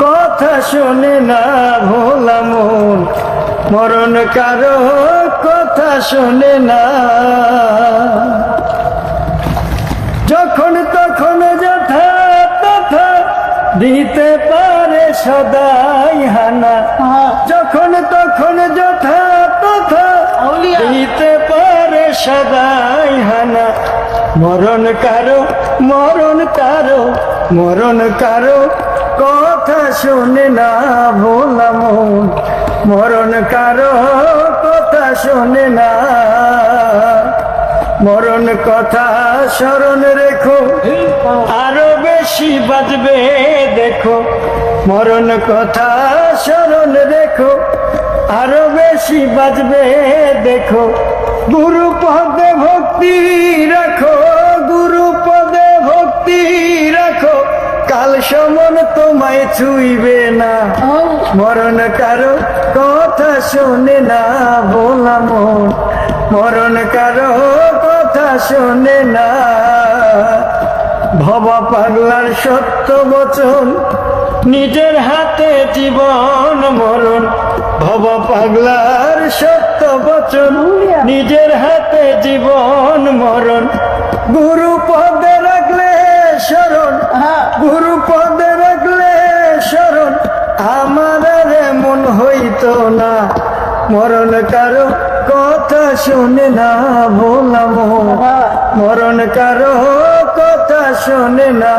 কথা শোনে না ভোলা মন। মরণ কারও কথা শোনে না। যখন তখন যথা তথা দিতে পারে সদাই হানা। যখন তখন যথা তথা। দিতে পারে সদাই হানা। মরণ কারও মরণ কারও মরণ কারও কথা শুনে না ভোলা মন। মরণ কারও কথা শুনে না। মরণ কথা স্মরণ রেখো। আরও বেশি বাজবে দেখো। মরণ কথা স্মরণ রেখো। আরও বেশি বাজবে দেখো। গুরু পদে ভক্তি রাখো। তোমায় ছুইবে না। মরণ কারও কথা শোনে না মন। মরণ কারও কথা শোনে না। ভবা পাগলার সত্য বচন, নিজের হাতে জীবন মরণ। ভব পাগলার সত্য বচন, নিজের হাতে জীবন মরণ। গুরু হইতো না মরণ কারও কথা শুনে না ভোলাম। মরণ কারও কথা শুনে না।